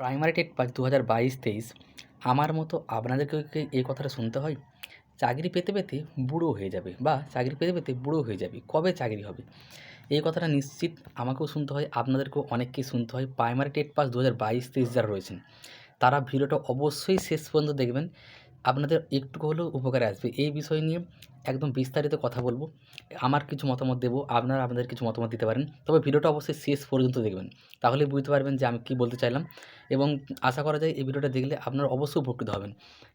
Primary TET pass দু হাজার বাইশ, তেইশ, আমার মতো আপনাদেরকে এই কথাটা শুনতে হয়? চাকরি পেতে পেতে বুড়ো হয়ে যাবে বা চাকরি পেতে পেতে বুড়ো হয়ে যাবে। কবে চাকরি হবে? এই কথাটা নিশ্চিত আমাকেও শুনতে হয়, আপনাদেরকেও অনেককেই শুনতে হয়। প্রাইমারি টেট পাস দু হাজার বাইশ, তেইশ যারা রয়েছেন, তারা ভিডিওটা অবশ্যই শেষ পর্যন্ত দেখবেন। আপনাদের একটু হলেও উপকারে আসবে। এই বিষয় নিয়ে একদম বিস্তারিত কথা বলব। আমার কিছু মতামত দেবো, আপনারা আপনাদের কিছু মতামত দিতে পারেন। তবে ভিডিওটা অবশ্যই শেষ পর্যন্ত দেখবেন। তাহলেই বুঝতে পারবেন যে আমি কী বলতে চাইলাম এবং আশা করা যায় এই ভিডিওটা দেখলে আপনারা অবশ্যই উপকৃত হবেন।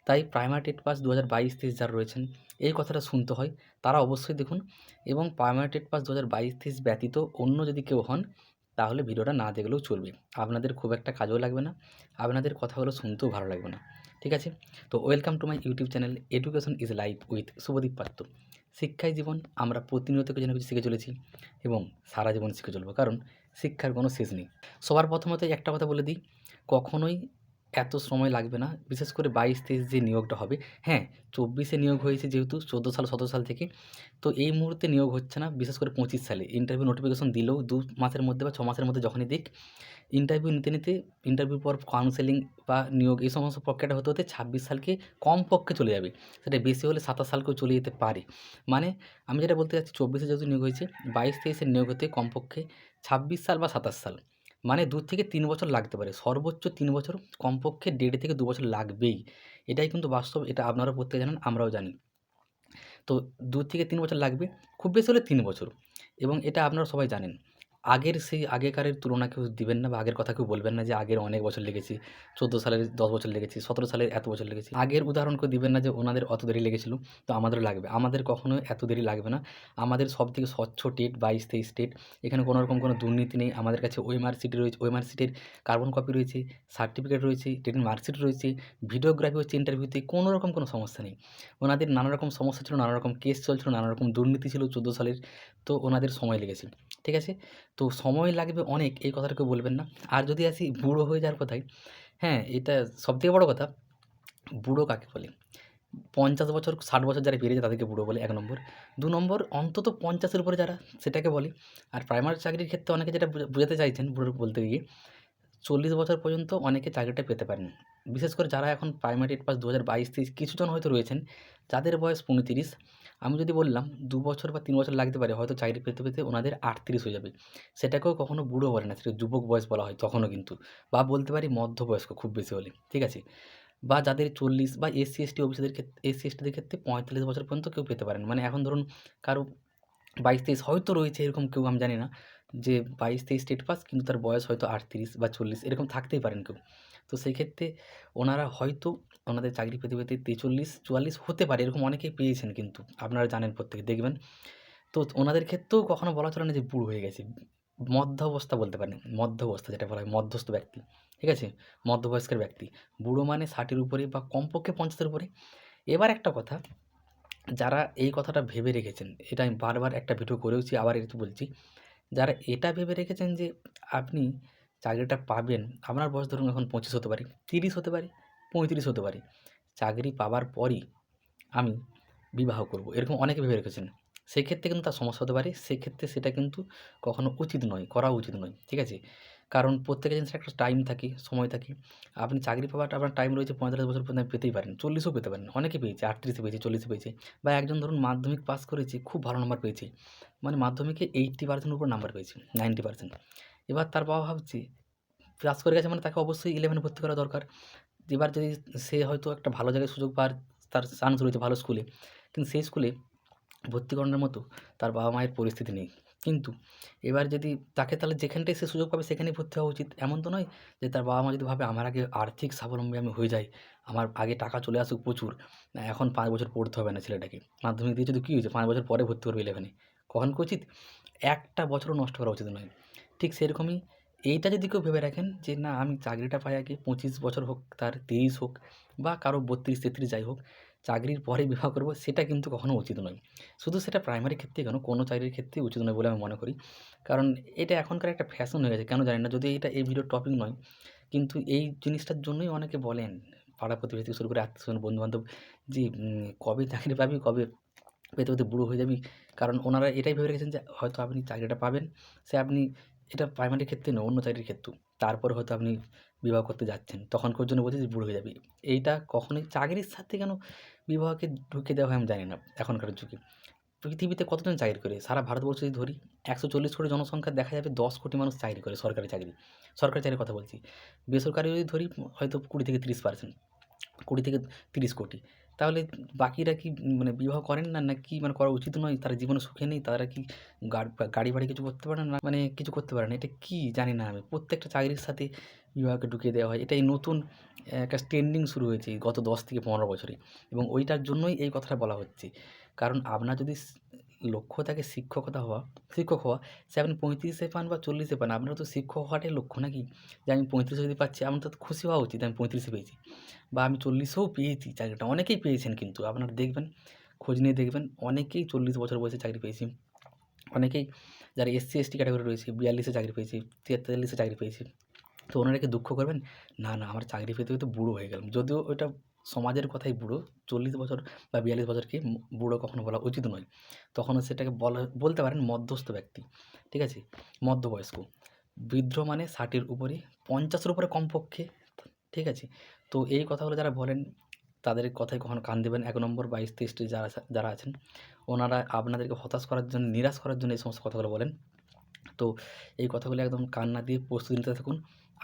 তাই প্রাইমারি টেট পাস দু হাজার বাইশ তেইশ যারা রয়েছেন, এই কথাটা শুনতে হয়, তারা অবশ্যই দেখুন এবং প্রাইমারি টেট পাস দু হাজার বাইশ তেইশ ব্যতীত অন্য যদি কেউ হন, তাহলে ভিডিওটা না দেখলেও চলবে। আপনাদের খুব একটা কাজও লাগবে না, আপনাদের কথাগুলো শুনতেও ভালো লাগবে না। ঠিক আছে? তো welcome to my YouTube channel education is life with Shubhadeep Patra শিক্ষাই জীবন, আমরা প্রতিনিয়ত কিছু না কিছু শিখে চলেছি এবং সারা জীবন শিখে চলবো, কারণ শিক্ষার কোনো শেষ নেই। সবার প্রথমত একটা কথা বলে দিই, কখনোই এত সময় লাগবে না, বিশেষ করে বাইশ, তেইশ যে নিয়োগটা হবে। হ্যাঁ চব্বিশে নিয়োগ হয়েছে যেহেতু, চোদ্দ সাল, সতেরো সাল থেকে। তো এই মুহূর্তে নিয়োগ হচ্ছে না, বিশেষ করে পঁচিশ সালে। ইন্টারভিউ নোটিফিকেশন দিলেও দু মাসের মধ্যে বা ছ মাসের মধ্যে যখনই দিক ইন্টারভিউ নিতে নিতে ইন্টারভিউ পর কাউন্সেলিং বা নিয়োগ এই সমস্ত প্রক্রিয়াটা হতে হতে ছাব্বিশ সালকে কমপক্ষে চলে যাবে। সেটা বেশি হলে সাতাশ সালকেও চলে যেতে পারে। মানে আমি যেটা বলতে চাচ্ছি, চব্বিশে যেহেতু নিয়োগ হয়েছে, বাইশ তেইশের নিয়োগ হতে কমপক্ষে ছাব্বিশ সাল বা সাতাশ সাল। মানে দু থেকে তিন বছর লাগতে পারে। সর্বোচ্চ তিন বছর, কমপক্ষে দেড় থেকে দু বছর লাগবেই। এটাই কিন্তু বাস্তব, এটা আপনারা প্রত্যেকে জানেন, আমরাও জানি। তো দু থেকে তিন বছর লাগবে, খুব বেশি হলে তিন বছর। এবং এটা আপনারা সবাই জানেন। আগের সেই আগেকারের তুলনা কেউ দিবেন না বা আগের কথা কেউ বলবেন না যে আগের অনেক বছর লেগেছে, চোদ্দ সালের দশ বছর লেগেছে, সতেরো সালের এত বছর লেগেছে। আগের উদাহরণ কেউ দিবেন না যে ওনাদের অত দেরি লেগেছিল, তো আমাদেরও লাগবে। আমাদের কখনো এত দেরি লাগবে না। আমাদের সব থেকে স্বচ্ছ টেট বাইশ তেইশ টেট, এখানে কোনো রকম কোনো দুর্নীতি নেই। আমাদের কাছে ওই মার্কশিট রয়েছে ওই মার্কশিটের কার্বন কপি রয়েছে, সার্টিফিকেট রয়েছে, টেটের মার্কশিট রয়েছে, ভিডিওগ্রাফি হচ্ছে ইন্টারভিউতে কোনো রকম কোনো সমস্যা নেই। ওনাদের নানা রকম সমস্যা ছিল, নানা রকম কেস চলছিল, নানা রকম দুর্নীতি ছিল চোদ্দ সালের, তো ওনাদের সময় লেগেছে। ঠিক আছে? তো সময় লাগবে অনেক, এই কথাটা কেউ বলবেন না। আর যদি আসি বুড়ো হয়ে যাওয়ার কথায় হ্যাঁ এটা সবথেকে বড় কথা, বুড়ো কাকে বলে? পঞ্চাশ বছর, ষাট বছর যারা পেরিয়েছে তাদেরকে বুড়ো বলে, এক নম্বর। দু নম্বর, অন্তত পঞ্চাশের উপরে যারা, সেটাকে বলে। আর প্রাইমারি চাকরির ক্ষেত্রে অনেকে যেটা বুঝা- বোঝাতে চাইছেন বুড়ো বলতে গিয়ে, চল্লিশ বছর পর্যন্ত অনেকে চাকরিটা পেতে পারেন। বিশেষ করে যারা এখন প্রাইমারি এইট পাস দু হাজার বাইশ তেইশ কিছুজন হয়তো রয়েছেন, যাদের বয়স পঁয়ত্রিশ আমি যদি বললাম দু বছর বা তিন বছর লাগতে পারে, হয়তো চাকরি পেতে পেতে ওনাদের আটত্রিশ হয়ে যাবে। সেটাকেও কখনো বুড়ো বলে না সেটা যুবক বয়স বলা হয় তখনও কিন্তু, বা বলতে পারি মধ্যবয়স্ক খুব বেশি হলে, ঠিক আছে? বা যাদের চল্লিশ বা এসসি, এসটি অফিসারদের ক্ষেত্রে এসসি, এসটিদের ক্ষেত্রে পঁয়তাল্লিশ বছর পর্যন্ত কেউ পেতে পারেন। মানে এখন ধরুন কারও বাইশ, তেইশ হয়তো রয়েছে, এরকম কেউ, আমি জানি না। যে বাইশ তেইশ স্টেট পাস, কিন্তু তার বয়স হয়তো আটত্রিশ বা চল্লিশ, এরকম থাকতেই পারেন কেউ। তো সেই ক্ষেত্রে ওনারা হয়তো ওনাদের চাকরি পেতে পেতে তেচল্লিশ, চুয়াল্লিশ হতে পারে, এরকম অনেকেই পেয়েছেন কিন্তু, আপনারা জানেন প্রত্যেকে, দেখবেন। তো ওনাদের ক্ষেত্রেও কখনো বলা চলে না যে বুড়ো হয়ে গেছে। মধ্য অবস্থা বলতে পারেন, মধ্য অবস্থা যেটা বলা হয়, মধ্যস্থ ব্যক্তি, ঠিক আছে? মধ্যবয়স্কের ব্যক্তি। বুড়ো মানে ষাটের উপরে বা কমপক্ষে পঞ্চাশের উপরে। এবার একটা কথা, যারা এই কথাটা ভেবে রেখেছেন, এটা আমি বারবার একটা ভিডিও করেওছি, আবার একটু বলছি। যারা এটা ভেবে রেখেছেন যে আপনি চাকরিটা পাবেন, আপনার বয়স ধরুন এখন পঁচিশ হতে পারে, তিরিশ হতে পারে, পঁয়ত্রিশ হতে পারে, চাকরি পাবার পরই আমি বিবাহ করব, এরকম অনেকে ভেবে রেখেছেন। সেক্ষেত্রে কিন্তু তার সমস্যা হতে পারে, সেক্ষেত্রে সেটা কিন্তু কখনো উচিত নয়, করা উচিত নয়, ঠিক আছে? কারণ প্রত্যেকের জিনিসের একটা টাইম থাকে, সময় থাকে। আপনি চাকরি পাওয়াটা আপনার টাইম রয়েছে পঁয়তাল্লিশ বছর পর্যন্ত পেতেই পারেন, চল্লিশও পেতে পারেন, অনেকে পেয়েছে, আটত্রিশে পেয়েছে, চল্লিশে পেয়েছে, বা একজন ধরুন মাধ্যমিক পাস করেছে, খুব ভালো নাম্বার পেয়েছে মানে মাধ্যমিকে এইট্টি পার্সেন্টের উপর নাম্বার পেয়েছে নাইনটি পার্সেন্ট এবার তার বাবা ভাবছে পাস করে গেছে মানে তাকে অবশ্যই ইলেভেনে ভর্তি করা দরকার। এবার যদি সে হয়তো একটা ভালো জায়গায় সুযোগ পাওয়ার তার চান্স রয়েছে ভালো স্কুলে কিন্তু সেই স্কুলে ভর্তি করানোর মতো তার বাবা মায়ের পরিস্থিতি নেই। কিন্তু এবার যদি তাকে তাহলে যেখানটায় সে সুযোগ পাবে সেখানেই ভর্তি হওয়া উচিত। এমন তো নয় যে তার বাবা মা যদি ভাবে আমার আগে আর্থিক স্বাবলম্বী আমি হয়ে যাই, আমার আগে টাকা চলে আসুক প্রচুর এখন পাঁচ বছর পড়তে হবে না ছেলেটাকে। মাধ্যমিক দিয়ে যদি কী হয়েছে, পাঁচ বছর পরে ভর্তি করবে ইলেভেনে কখন উচিত? একটা বছরও নষ্ট করা উচিত নয়। ঠিক সেরকমই এইটা যদি কেউ ভেবে রাখেন যে না, আমি চাকরিটা পাই আগে, পঁচিশ বছর হোক, তার তিরিশ হোক বা কারও বত্রিশ তেত্রিশ যাই হোক চাকরির পরে বিবাহ করব, সেটা কিন্তু কখনো উচিত নয়। শুধু সেটা প্রাইমারি ক্ষেত্রে কেন? কোনো চাকরির ক্ষেত্রেই উচিত নয় বলে আমি মনে করি। কারণ এটা এখনকার একটা ফ্যাশন হয়ে গেছে। কেন জানি না, যদি এটা এই ভিডিওর টপিক নয়, কিন্তু এই জিনিসটার জন্যই অনেকে বলেন, পাড়া প্রতিবেশী শুরু করে আত্মীয় বন্ধুবান্ধব, যে কবে চাকরি পাবি, কবে পেতে পেতে বুড়ো হয়ে যাবি? কারণ ওনারা এটাই ভেবে রেখেছেন যে, হয়তো আপনি চাকরিটা পাবেন, সে আপনি এটা প্রাইমারি ক্ষেত্রে নয়, অন্য চাকরির ক্ষেত্রেও। তারপর হয়তো আপনি বিবাহ করতে যাচ্ছেন, তখনকার জন্য বলছে যে বুড়ো হয়ে যাবি। এইটা কখনোই চাকরির সাথে কেন বিবাহকে ঢুকে দেওয়া হয় আমি জানি না, এখনকার যুগে। পৃথিবীতে কতজন চাকরি করে? সারা ভারতবর্ষ যদি ধরি, একশো চল্লিশ কোটি জনসংখ্যা দেখা যাবে দশ কোটি মানুষ চাকরি করে সরকারি চাকরি। সরকারি চাকরির কথা বলছি। বেসরকারি যদি ধরি, হয়তো কুড়ি থেকে তিরিশ পার্সেন্ট কুড়ি থেকে তিরিশ কোটি। তাহলে বাকিরা কি মানে বিবাহ করেন না? না কি মানে করা উচিত নয়? তারা জীবনে সুখে নেই, তারা কি গাড় বাড়ি কিছু করতে পারে না? মানে কিছু করতে পারে না। এটা কি জানি না আমি। প্রত্যেকটা চাকরির সাথে বিবাহকে ঢুকিয়ে দেওয়া হয়। এটাই নতুন একটা ট্রেন্ডিং শুরু হয়েছে গত দশ থেকে পনেরো বছরে। এবং ওইটার জন্যই এই কথাটা বলা হচ্ছে। কারণ আপনার যদি লক্ষ্য থাকে শিক্ষকতা হওয়া, শিক্ষক হওয়া সে আপনি পঁয়ত্রিশে পান বা চল্লিশে পান, আপনার তো শিক্ষক হওয়াটাই লক্ষ্য নাকি? যে আমি পঁয়ত্রিশে যদি পাচ্ছি, আমার তো খুশি হওয়া উচিত, আমি পঁয়ত্রিশে পেয়েছি। বা আমি চল্লিশেও পেয়েছি চাকরিটা, অনেকেই পেয়েছেন কিন্তু, আপনারা দেখবেন, খোঁজ নিয়ে দেখবেন, অনেকেই চল্লিশ বছর বয়সে চাকরি পেয়েছি। অনেকেই যারা এসসি এসটি ক্যাটাগরি রয়েছে, বিয়াল্লিশে চাকরি পেয়েছি তেতাল্লিশে চাকরি পেয়েছি। তো ওনারা কি দুঃখ করবেন? না না, আমার চাকরি পেতে পেতে বুড়ো হয়ে গেলাম। যদিও ওইটা সমাজের কথাই বুড়ো। চল্লিশ বছর বা বিয়াল্লিশ বছরকে বুড়ো কখনো বলা উচিত নয়। তখনও সেটাকে বলা, বলতে পারেন মধ্যস্থ ব্যক্তি, ঠিক আছে? মধ্যবয়স্ক। বৃদ্ধ মানে ষাটের উপরে, পঞ্চাশের উপরে কমপক্ষে, ঠিক আছে? তো এই কথাগুলো যারা বলেন, তাদের কথায় কখনো কান দেবেন এক নম্বর, বাইশ তেইশটি যারা যারা আছেন, ওনারা আপনাদেরকে হতাশ করার জন্য, নিরাশ করার জন্য এই সমস্ত কথাগুলো বলেন। তো এই কথাগুলো একদম কান না দিয়ে প্রস্তুতি নিতে থাকুন।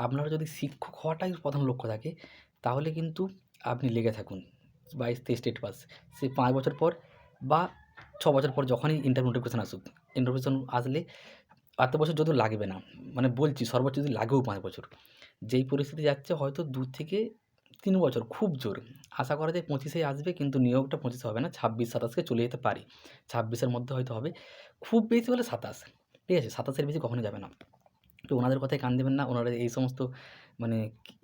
আপনারা যদি শিক্ষক হওয়াটাই প্রথম লক্ষ্য থাকে, তাহলে কিন্তু আপনি লেগে থাকুন বাইশ তেইশ স্টেট পাস সে পাঁচ বছর পর বা ছ বছর পর যখনই ইন্টারভিউ নোটিফিকেশান আসুক ইন্টারভিউশন আসলে এত বছর যদিও লাগবে না মানে বলছি সর্বোচ্চ যদি লাগেও পাঁচ বছর। যেই পরিস্থিতি যাচ্ছে হয়তো দু থেকে তিন বছর, খুব জোর। আশা করা যায় পঁচিশে আসবে কিন্তু নিয়োগটা পঁচিশে হবে না, ছাব্বিশ, সাতাশকে চলে যেতে পারে। ছাব্বিশের মধ্যে হয়তো হবে, খুব বেশি হলে সাতাশ। ঠিক আছে, সাতাশের বেশি কখনো যাবে না। তো ওনাদের কথায় কান দেবেন না, ওনারা এই সমস্ত মানে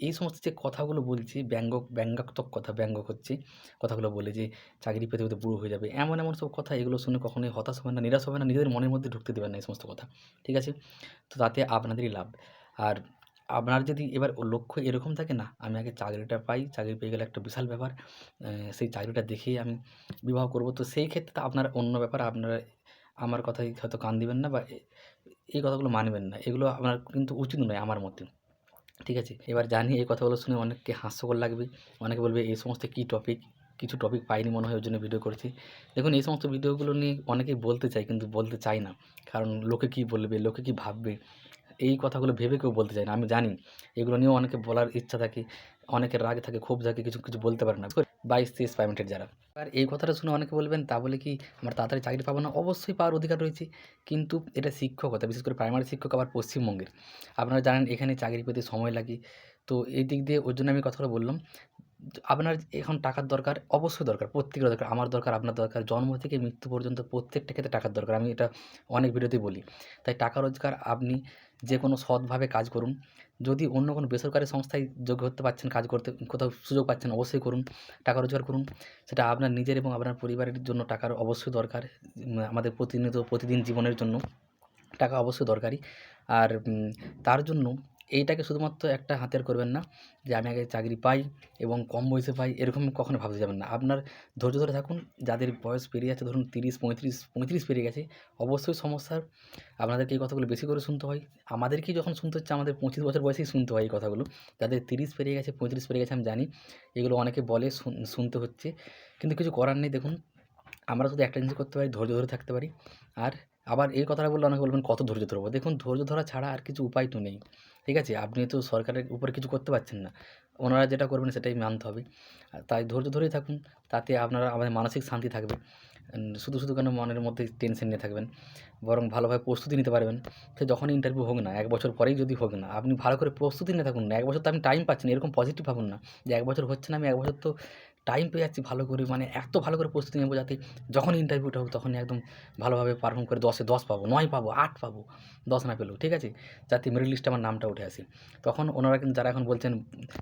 এই সমস্ত যে কথাগুলো বলছি ব্যঙ্গ ব্যঙ্গাত্মক কথা ব্যঙ্গ হচ্ছে, কথাগুলো বলে যে চাকরি পেতে পেতে বুড়ো হয়ে যাবে, এমন এমন সব কথা, এগুলো শুনে কখনোই হতাশ হবে না, নিরাশ হবে না, নিজেদের মনের মধ্যে ঢুকতে দেবেন না এই সমস্ত কথা, ঠিক আছে? তো তাতে আপনাদেরই লাভ। আর আপনার যদি এবার লক্ষ্য এরকম থাকে না, আমি আগে চাকরিটা পাই, চাকরি পেয়ে গেলে একটা বিশাল ব্যাপার সেই চাকরিটা দেখেই আমি বিবাহ করব। তো সেই ক্ষেত্রে তো আপনার অন্য ব্যাপার, আপনারা আমার কথায় হয়তো কান দিবেন না বা এই কথাগুলো মানবেন না, এগুলো আপনার কিন্তু উচিত নয় আমার মতে। ঠিক আছে? এবার জানি এই কথাগুলো শুনে অনেককে হাস্যকর লাগবে। অনেকে বলবে এই সমস্ত কী টপিক কিছু টপিক পাইনি মনে হয়, ওই জন্য ভিডিও করেছি। দেখুন, এই সমস্ত ভিডিওগুলো নিয়ে অনেকেই বলতে চাই কিন্তু বলতে চাই না। কারণ লোকে কি বলবে, লোকে কি ভাববে? এই কথাগুলো ভেবে কেউ বলতে চায় না, আমি জানি। এগুলো নিয়েও অনেকে বলার ইচ্ছা থাকে, অনেকের রাগ থাকে ক্ষোভ থাকে কিছু কিছু বলতে পারে না। বাইশ তেইশ পেমেন্টের যারা। আর এই কথাটা শুনে অনেকে বলবেন, তা বলে কি আমার তাড়াতাড়ি চাকরি পাবো না? অবশ্যই পাওয়ার অধিকার রয়েছে। কিন্তু এটা শিক্ষকতা বিশেষ করে প্রাইমারি শিক্ষক, আবার পশ্চিমবঙ্গের। আপনারা জানেন, এখানে চাকরি পেতে সময় লাগে। তো এই দিক দিয়ে ওর জন্য আমি কথাটা বললাম আপনার এখন টাকার দরকার অবশ্যই দরকার প্রত্যেকের দরকার। আমার দরকার, আপনার দরকার, জন্ম থেকে মৃত্যু পর্যন্ত প্রত্যেকটা ক্ষেত্রে টাকার দরকার। আমি এটা অনেক ভিডিওতেই বলি। তাই টাকা রোজগার আপনি যে কোনো সৎভাবে কাজ করুন। যদি অন্য কোনো বেসরকারি সংস্থায় যোগ্য হতে পারছেন কাজ করতে কোথাও সুযোগ পাচ্ছেন, অবশ্যই করুন। টাকা রোজগার করুন। সেটা আপনার নিজের এবং আপনার পরিবারের জন্য টাকার অবশ্যই দরকার আমাদের প্রতিনিয়ত, প্রতিদিন জীবনের জন্য। টাকা অবশ্যই দরকারি আর তার জন্য এইটাকে শুধুমাত্র একটা হাতের করবেন না, যে আমি আগে চাকরি পাই এবং কম বয়সে পাই, এরকম কখনো ভাবতে যাবেন না। আপনার ধৈর্য ধরে থাকুন, যাদের বয়স পেরিয়ে যাচ্ছে, ধরুন তিরিশ, পঁয়ত্রিশ পঁয়ত্রিশ পেরিয়ে গেছে, অবশ্যই সমস্যার আপনাদেরকে এই কথাগুলো বেশি করে শুনতে হয়। আমাদেরকেই যখন শুনতে হচ্ছে, আমাদের পঁচিশ বছর বয়সেই শুনতে হয় এই কথাগুলো। যাদের তিরিশ পেরিয়ে গেছে, পঁয়ত্রিশ পেরিয়ে গেছে, আমি জানি, এগুলো অনেকে বলে, শুন- শুনতে হচ্ছে। কিন্তু কিছু করার নেই, দেখুন, আমরা শুধু একটা জিনিস করতে পারি, ধৈর্য ধরে থাকতে পারি। আর আবার এই কথাটা বললে অনেকে বলবেন, কত ধৈর্য ধরবো? দেখুন, ধৈর্য ধরা ছাড়া আর কিছু উপায় তো নেই। ঠিক আছে? আপনি তো সরকারের উপর কিছু করতে পারছেন না। ওনারা যেটা করবেন সেটাই মানতে হবে। তাই ধৈর্য ধরেই থাকুন, তাতে আপনারা আমাদের মানসিক শান্তি থাকবে। শুধু শুধু কেন মনের মধ্যে টেনশন নিয়ে থাকবেন। বরং ভালোভাবে প্রস্তুতি নিতে পারবেন। সে যখনই ইন্টারভিউ হোক না, এক বছর পরেই যদি হোক না, আপনি ভালো করে প্রস্তুতি নিয়ে থাকুন না। এক বছর তো আপনি টাইম পাচ্ছেন এরকম পজিটিভ ভাবুন না যে, এক বছর হচ্ছে না, আমি এক বছর তো টাইম পেয়ে যাচ্ছি ভালো করে মানে এত ভালো করে প্রস্তুতি নেব যাতে যখন ইন্টারভিউটা হোক তখনই একদম ভালোভাবে পারফর্ম করে দশে দশ পাবো, নয় পাবো, আট পাবো, দশ না পেলেও, ঠিক আছে? যাতে মেরিট লিস্টে আমার নামটা উঠে আসে। তখন ওনারা কিন্তু, যারা এখন বলছেন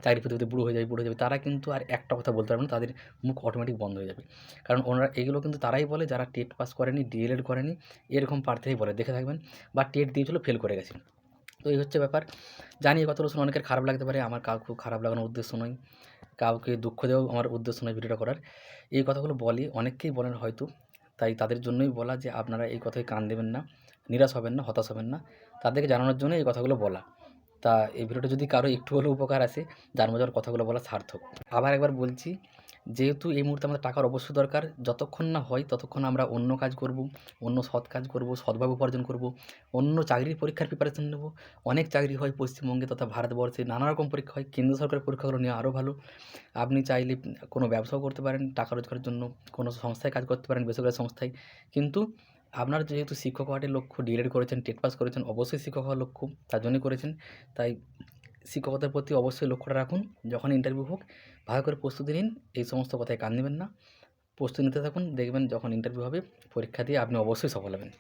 চাকরি পেতে পেতে বুড়ো হয়ে যাবে, বুড়ো হয়ে যাবে, তারা কিন্তু আর একটা কথা বলতে পারবে না, তাদের মুখ অটোমেটিক বন্ধ হয়ে যাবে। কারণ ওনারা এগুলো কিন্তু তারাই বলে, যারা টেট পাস করেনি ডিএলএড করেনি, এরকম প্রার্থীরাই বলে, দেখে থাকবেন, বা টেট দিয়েছিল ফেল করে গেছে। তো এই হচ্ছে ব্যাপার। জানি এই কথাগুলো শুনে অনেকের খারাপ লাগতে পারে, আমার কাউ, খুব খারাপ লাগানোর উদ্দেশ্য নয়। কাউকে দুঃখ দেওয়াও আমার উদ্দেশ্য নয় ভিডিওটা করার। এই কথাগুলো বলি, অনেককেই বলেন হয়তো, তাই তাদের জন্যই বলা যে আপনারা এই কথায় কান দেবেন না, নিরাশ হবেন না, হতাশ হবেন না, তাদেরকে জানানোর জন্য এই কথাগুলো বলা। তা এই ভিডিওটা যদি কারও একটু হলেও উপকার আসে যার মধ্যে কথাগুলো বলা সার্থক। আবার একবার বলছি যেহেতু এই মুহূর্তে আমাদের টাকার অবশ্যই দরকার, যতক্ষণ না হয় ততক্ষণ আমরা অন্য কাজ করব, অন্য সৎ কাজ করব, সৎভাবে উপার্জন করব, অন্য চাকরির পরীক্ষার প্রিপারেশন নেব। অনেক চাকরি হয় পশ্চিমবঙ্গে তথা ভারতবর্ষে, নানা রকম পরীক্ষা হয়, কেন্দ্র সরকারের পরীক্ষাগুলো নেওয়া আরও ভালো। আপনি চাইলে কোনো ব্যবসাও করতে পারেন, টাকা রোজগারের জন্য কোনো সংস্থায় কাজ করতে পারেন, বেসরকারি সংস্থায়। কিন্তু আপনার যেহেতু শিক্ষক হওয়াটাই লক্ষ্য ডিএড করেছেন টেট পাস করেছেন, অবশ্যই শিক্ষক হওয়ার লক্ষ্য, তার জন্যই করেছেন। তাই শিক্ষকতার প্রতি অবশ্যই লক্ষ্যটা রাখুন, যখন ইন্টারভিউ হোক, ভালো করে প্রস্তুতি নিন, এই সমস্ত কথায় কান দেবেন না। প্রস্তুতি নিতে থাকুন, দেখবেন যখন ইন্টারভিউ হবে, পরীক্ষা দিয়ে আপনি অবশ্যই সফল হবেন।